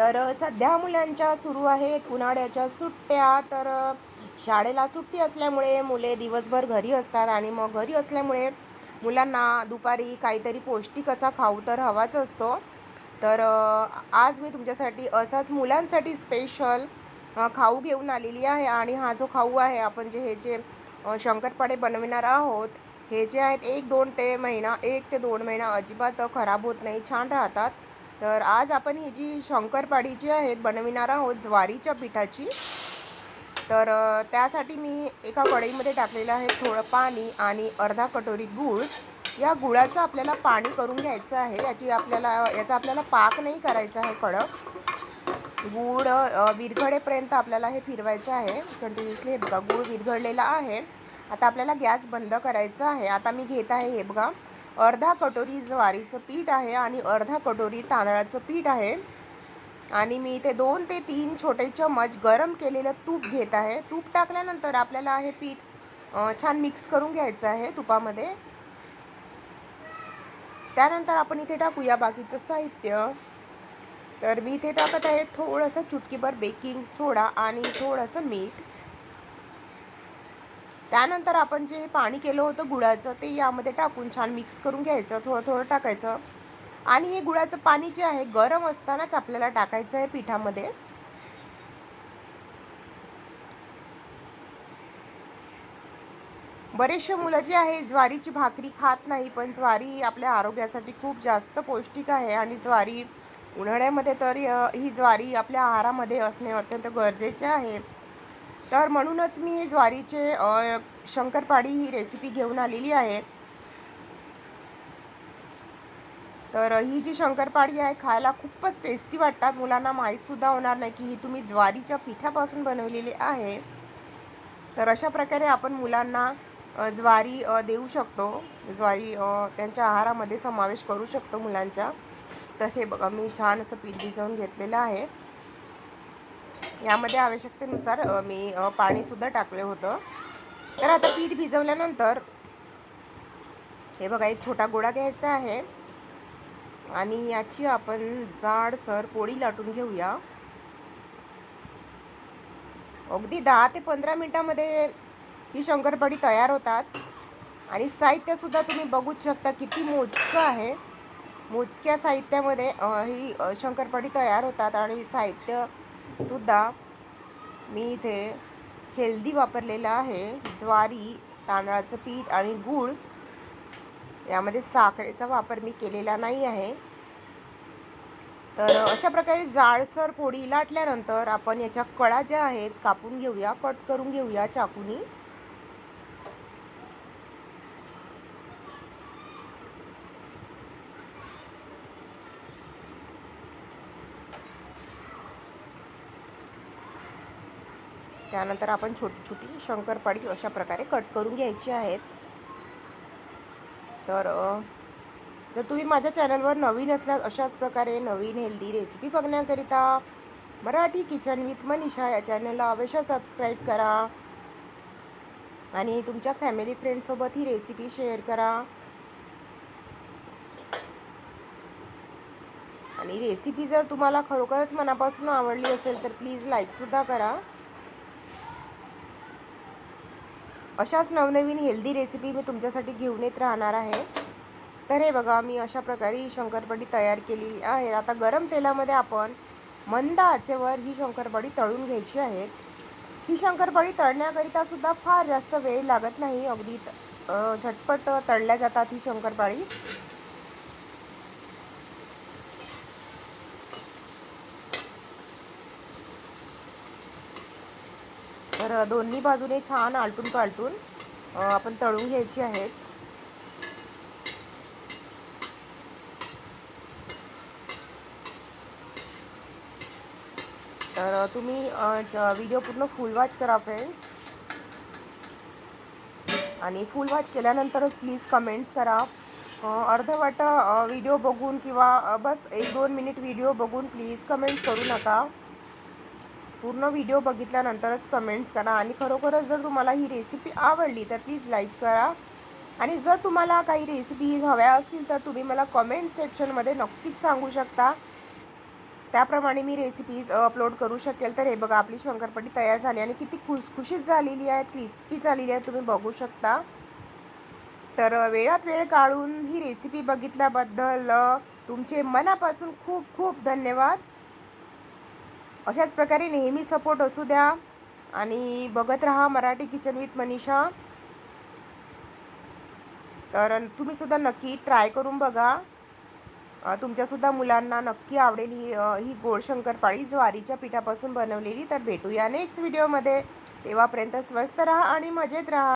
तर सध्या मुलांच्या सुरू आहेत उन्हाळ्याच्या सुट्ट्या. तर शाळेला सुट्टी असल्यामुळे मुले दिवसभर घरी असतात आणि मग घरी असल्यामुळे मुलांना दुपारी काहीतरी पौष्टिक असा खाऊ तर हवाच असतो. तर आज मी तुमच्यासाठी असाच मुलांसाठी स्पेशल खाऊ घेऊन आलेली आहे आणि हा जो खाऊ आहे आपण जे हे जे शंकरपाडे शंकरपाळे बनविणार आहोत हे जे आहेत एक दोन ते महिना एक ते दोन महिना अजिबात खराब होत नाही छान राहतात. तर आज आपण ही जी शंकरपाळी जी आहेत बनविणार आहोत ज्वारीच्या पिठाची. तर त्यासाठी मी एका कढईमध्ये टाकलेलं आहे थोडं पाणी आणि अर्धा कटोरी गूळ. या गुळाचं आपल्याला पाणी करून घ्यायचं आहे. याची आपल्याला याचा आपल्याला पाक नाही करायचा आहे कडक. गूळ विरघडेपर्यंत विरघळेपर्यंत आपल्याला हे फिरवायचं आहे. कंटिन्युअसली हे बघा गूळ विरघळलेला आहे. आता आपल्याला गॅस बंद करायचा आहे. आता मी घेत आहे हे बघा. अर्धा कटोरी ज्वारीचं पीठ आहे आणि अर्धा कटोरी तांदळाचं पीठ आहे. आणि मी इथे दोन ते तीन छोटे चमच गरम केलेलं तूप घेत आहे. तूप टाकल्यानंतर आपल्याला हे पीठ छान मिक्स करून घ्यायचं आहे तुपामध्ये. त्यानंतर आपण इथे टाकूया बाकीचं साहित्य. तर मी इथे टाकत आहे थोडंसं चुटकीभर बेकिंग सोडा आणि थोडंसं मीठ. त्यानंतर आपण जे पाणी केलं होतं गुळाचं ते यामध्ये टाकून छान मिक्स करून घ्यायचं थोडं थोडं टाकायचं. आणि हे गुळाचं पाणी जे आहे गरम असतानाच आपल्याला टाकायचं आहे पिठामध्ये. बरेचसे मुलं जे आहे ज्वारीची भाकरी खात नाही पण ज्वारी आपल्या आरोग्यासाठी खूप जास्त पौष्टिक आहे. आणि ज्वारी उन्हाळ्यामध्ये तर ही ज्वारी आपल्या आहारामध्ये असणे अत्यंत गरजेचे आहे. तर म्हणूनच मी ज्वारीचे शंकरपाडी शंकरपाळी ही रेसिपी घेऊन आलेली आहे. तर ही जी शंकरपाळी आहे खायला खूपच टेस्टी वाटतात. मुलांना माहीतसुद्धा होणार नाही की ही तुम्ही ज्वारीच्या पिठापासून बनवलेली आहे. तर अशा प्रकारे आपण मुलांना ज्वारी देऊ शकतो. ज्वारी त्यांच्या आहारामध्ये समावेश करू शकतो मुलांच्या. तर हे बघा मी छान असं पीठ भिजवून घेतलेलं आहे. यामध्ये आवश्यकतेनुसार मी पाणीसुद्धा टाकलं होतं. तर आता पीठ भिजवल्यानंतर हे बघा एक छोटा गोळा घ्यायचा आहे. आणि याची आपण जाडसर पोळी लाटून घेऊया. अगदी दहा ते पंधरा मिनटामध्ये ही शंकरपाळी तयार होतात. आणि साहित्यसुद्धा तुम्ही बघूच शकता किती मोजकं आहे. मोजक्या साहित्यामध्ये ही शंकरपाळी तयार होतात. आणि साहित्य सुद्धा मी इथे हेल्दी वापरलेलं आहे. ज्वारी तांदळाचं पीठ आणि गूळ. यामध्ये साखरेचा वापर मी केलेला नाही आहे. तर अशा प्रकारे जाडसर पोळी लाटल्यानंतर आपण याच्या कळा ज्या आहेत कापून घेऊया कट करून घेऊया चाकूनी. त्यानंतर आपण छोटी छोटी शंकरपाळी अशा प्रकारे कट करून घ्यायची आहेत. तर जर तुम्ही माझ्या चॅनलवर नवीन असल्यास अशाच प्रकारे नवीन हेल्दी रेसिपी बघण्याकरिता मराठी किचन विथ मनीषा या चॅनलला अवश्य सबस्क्राईब करा आणि तुमच्या फॅमिली फ्रेंडसोबत ही रेसिपी शेअर करा. आणि रेसिपी जर तुम्हाला खरोखरच मनापासून आवडली असेल तर प्लीज लाईकसुद्धा करा. अशाच नवनवीन हेल्दी रेसिपी मी तुमच्यासाठी घेऊन येत राहणार आहे. तर हे बघा मी अशा प्रकारे ही शंकरपाळी तयार केलेली आहे. आता गरम तेलामध्ये आपण मंद आचेवर ही शंकरपाळी तळून घ्यायची आहे. ही शंकरपाळी तळण्याकरिता सुद्धा फार जास्त वेळ लागत नाही. अगदी झटपट तळल्या जातात ही शंकरपाळी तर दोन्ही बाजूने छान आलटून पालटून आपण तळून घ्यायची आहेत. तर तुम्ही व्हिडिओ पूर्ण फुल वॉच करा फ्रेंड्स आणि फुल वॉच केल्यानंतरच प्लीज कमेंट्स करा. अ, अर्धवट व्हिडिओ बघून किंवा बस एक दोन मिनिट व्हिडिओ बघून प्लीज कमेंट्स करू नका. पूर्ण व्हिडिओ बघितल्यानंतरच कमेंट्स करा. आणि खरोखरच जर तुम्हाला ही रेसिपी आवडली तर प्लीज लाईक करा. आणि जर तुम्हाला काही रेसिपीज हव्या असतील तर तुम्ही मला कमेंट सेक्शनमध्ये नक्कीच सांगू शकता. त्याप्रमाणे मी रेसिपीज अपलोड करू शकेल. तर हे बघा आपली शंकरपट्टी तयार झाली आणि किती खुसखुशीत झालेली आहे क्रिस्पी झालेली आहे तुम्ही बघू शकता. तर वेळात वेळ काढून ही रेसिपी बघितल्याबद्दल तुमचे मनापासून खूप खूप धन्यवाद. अशाच प्रकारे नेहमी सपोर्ट असू द्या. आणि बघत राहा मराठी किचन विथ मनीषा. तर तुम्ही सुद्धा नक्की ट्राय करून बघा. तुमच्यासुद्धा मुलांना नक्की आवडेल ही ही गोड शंकरपाळी ज्वारीच्या पिठापासून बनवलेली. तर भेटूया नेक्स्ट व्हिडिओमध्ये तेव्हापर्यंत स्वस्त राहा आणि मजेत राहा.